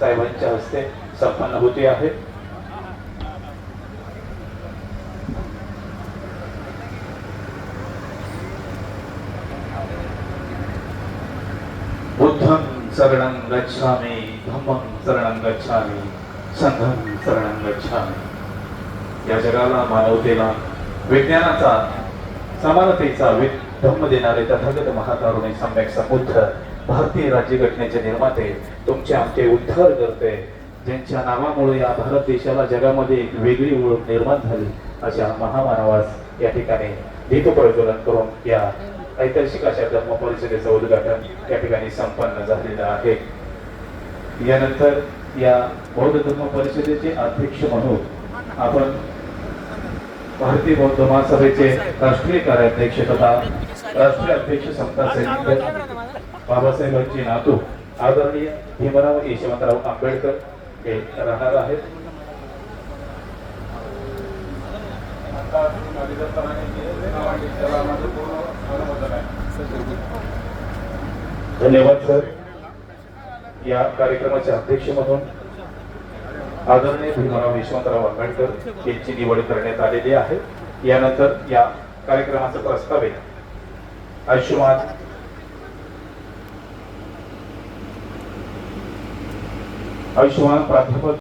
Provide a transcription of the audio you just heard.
साहेबांच्या हस्ते संपन्न होते आहे. बुद्धं शरणं गच्छामि धम्मं शरणं गच्छामि संघं शरणं गच्छामि. या जगाला मानवतेला विज्ञानाचा समानतेचा धम्म देणारे तथागत महाकारुणी सम्यक समुद्र भारतीय राज्यघटनेचे निर्माते तुमचे आमचे उद्धार करते. ज्यांच्या नावामुळे या भारत देशाला जगामध्ये एक वेगळी ओळख निर्माण झाली अशा महामानवास या ठिकाणी दीप प्रज्वलन करून या ऐतिहासिक अशा धर्म परिषदेचं उद्घाटन या ठिकाणी संपन्न झालेलं आहे. यानंतर या बौद्ध धर्म परिषदेचे अध्यक्ष म्हणून आपण भारतीय बौद्ध महासभेचे राष्ट्रीय कार्याध्यक्ष तथा राष्ट्रीय अध्यक्ष समता सैनिक बाबासाहेबांचे नातू आदरणीय भीमराव यशवंतराव आंबेडकर हे राहणार आहेत. धन्यवाद सर. या कार्यक्रमाचे अध्यक्ष म्हणून आदरणीय भीमराव यशवंतराव आंबेडकर यांची निवड करण्यात आलेली आहे. यानंतर या कार्यक्रमाचा प्रस्तावित आयुष्यमान आयुष्यमान प्राध्यापक